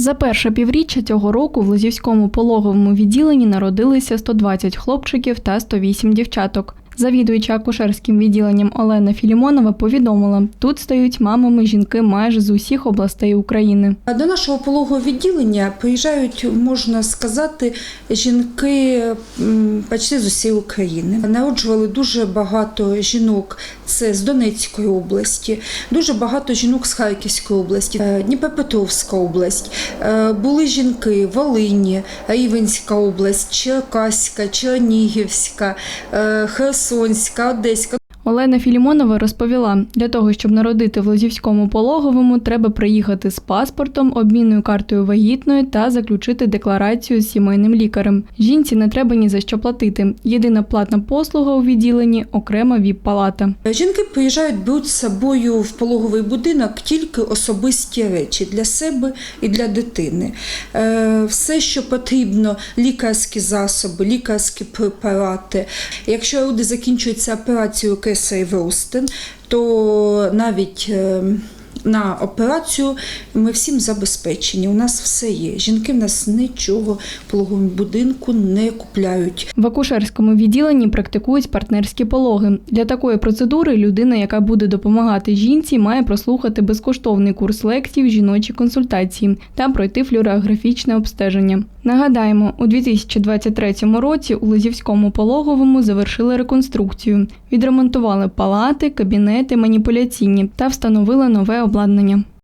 За перше півріччя цього року в Лозівському пологовому відділенні народилися 120 хлопчиків та 108 дівчаток. Завідуюча акушерським відділенням Олена Філімонова повідомила, тут стають мамами жінки майже з усіх областей України. До нашого пологового відділення приїжджають, можна сказати, жінки почти з усієї України. Народжували дуже багато жінок. Це з Донецької області, дуже багато жінок з Харківської області, е, Дніпропетровська область. Е, Були жінки Волині, Рівенська область, Черкаська, Чернігівська, е, Херсонська, Одеська. Олена Філімонова розповіла, для того, щоб народити в Лозівському пологовому, треба приїхати з паспортом, обмінною картою вагітної та заключити декларацію з сімейним лікарем. Жінці не треба ні за що платити. Єдина платна послуга у відділенні окрема віп-палата. Жінки приїжджають, беруть з собою в пологовий будинок тільки особисті речі для себе і для дитини. Е, Все, що потрібно, лікарські засоби, лікарські препарати. Якщо люди закінчуються операцією кесарів розтин, то навіть е, на операцію ми всім забезпечені. У нас все є. Жінки в нас нічого в будинку не купляють. В акушерському відділенні практикують партнерські пологи. Для такої процедури людина, яка буде допомагати жінці, має прослухати безкоштовний курс лекцій в жіночій консультації та пройти флюорографічне обстеження. Нагадаємо, у 2023 році у Лозівському пологовому завершили реконструкцію, відремонтували палати, кабінети, маніпуляційні та встановили нове обладнання.